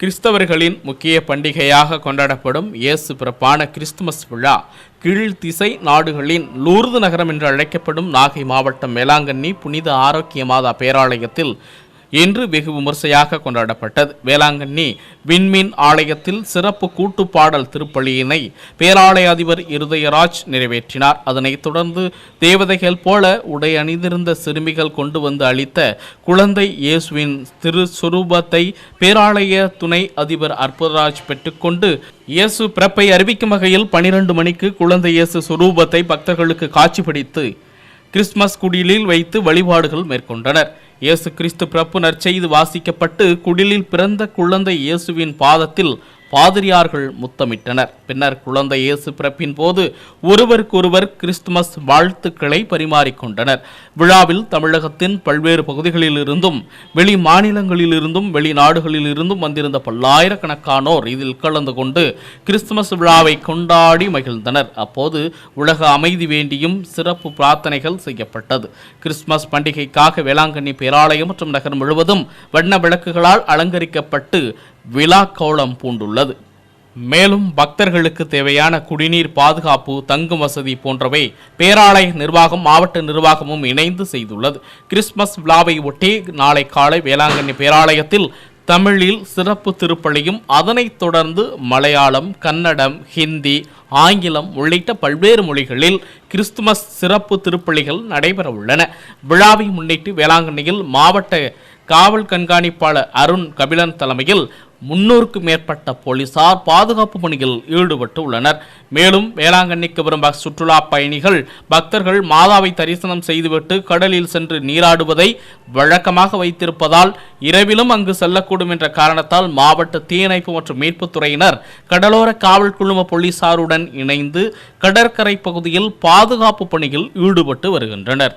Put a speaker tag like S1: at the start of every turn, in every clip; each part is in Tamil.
S1: கிறிஸ்தவர்களின் முக்கிய பண்டிகையாக கொண்டாடப்படும் இயேசு பிறப்பான கிறிஸ்துமஸ் விழா கீழ் திசை நாடுகளின் லூர்து நகரம் என்று அழைக்கப்படும் நாகை மாவட்டம் மேலாங்கண்ணி புனித ஆரோக்கிய மாதா பேராலயத்தில் இன்று வெகு விமர்சையாக கொண்டாடப்பட்டது. வேளாங்கண்ணி விண்மீன் ஆலயத்தில் சிறப்பு கூட்டுப்பாடல் திருப்பலியினை பேராலய அதிபர் இருதயராஜ் நிறைவேற்றினார். அதனைத் தொடர்ந்து தேவதைகள் போல உடை அணிந்திருந்த சிறுமிகள் கொண்டு வந்து அளித்த குழந்தை இயேசுவின் திரு சுரூபத்தை பேராலய துணை அதிபர் அற்புதராஜ் பெற்றுக்கொண்டு இயேசு பிறப்பை அறிவிக்கும் வகையில் பனிரெண்டு மணிக்கு குழந்தை இயேசு சுரூபத்தை பக்தர்களுக்கு காட்சிப்படுத்தி கிறிஸ்துமஸ் குடிலில் வைத்து வழிபாடுகள் மேற்கொண்டனர். இயேசு கிறிஸ்து பிறப்பு நற்செய்து வாசிக்கப்பட்டு குடிலில் பிறந்த குழந்தை இயேசுவின் பாதத்தில் பாதிரியார்கள் முத்தமிட்டனர். பின்னர் குழந்தை இயேசு பிறப்பின் போது ஒருவருக்கொருவர் கிறிஸ்துமஸ் வாழ்த்துக்களை பரிமாறிக்கொண்டனர். விழாவில் தமிழகத்தின் பல்வேறு பகுதிகளிலிருந்தும் வெளி மாநிலங்களிலிருந்தும் வெளிநாடுகளிலிருந்தும் வந்திருந்த பல்லாயிரக்கணக்கானோர் இதில் கலந்து கொண்டு கிறிஸ்துமஸ் விழாவை கொண்டாடி மகிழ்ந்தனர். அப்போது உலக அமைதி வேண்டியும் சிறப்பு பிரார்த்தனைகள் செய்யப்பட்டது. கிறிஸ்துமஸ் பண்டிகைக்காக வேளாங்கண்ணி பேராலயம் மற்றும் நகர் முழுவதும் வண்ண விளக்குகளால் அலங்கரிக்கப்பட்டு விழா கோலம் பூண்டுள்ளது. மேலும் பக்தர்களுக்கு தேவையான குடிநீர் பாதுகாப்பு தங்கும் வசதி போன்றவை பேராலய நிர்வாகம் மாவட்ட நிர்வாகமும் இணைந்து செய்துள்ளது. கிறிஸ்துமஸ் விழாவை ஒட்டி நாளை காலை வேளாங்கண்ணி பேராலயத்தில் தமிழில் சிறப்பு திருப்பலியும் அதனைத் தொடர்ந்து மலையாளம் கன்னடம் ஹிந்தி ஆங்கிலம் உள்ளிட்ட பல்வேறு மொழிகளில் கிறிஸ்துமஸ் சிறப்பு திருப்பலிகள் நடைபெற உள்ளன விழாவை முன்னிட்டு வேளாங்கண்ணியில் மாவட்ட காவல் கண்காணிப்பாளர் அருண் கபிலன் தலைமையில் முன்னூறுக்கும் மேற்பட்ட போலீசார் பாதுகாப்பு பணியில் ஈடுபட்டு உள்ளனர் மேலும் வேளாங்கண்ணிக்கு வரும் சுற்றுலா பயணிகள் பக்தர்கள் மாதாவை தரிசனம் செய்துவிட்டு கடலில் சென்று நீராடுவதை வழக்கமாக வைத்திருப்பதால் இரவிலும் அங்கு செல்லக்கூடும் என்ற காரணத்தால் மாவட்ட தீயணைப்பு மற்றும் மீட்புத் துறையினர் கடலோர காவல் குழும போலீசாருடன் இணைந்து கடற்கரை பகுதியில் பாதுகாப்பு பணியில் ஈடுபட்டு வருகின்றனர்.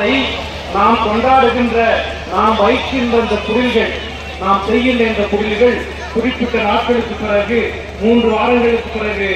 S2: அதை நாம் கொண்டாடுகின்ற நாம் வைக்கின்ற இந்த குடில்கள் நாம் செய்கின்ற இந்த குடில்கள் குறிப்பிட்ட நாட்களுக்கு பிறகு மூன்று வாரங்களுக்கு பிறகு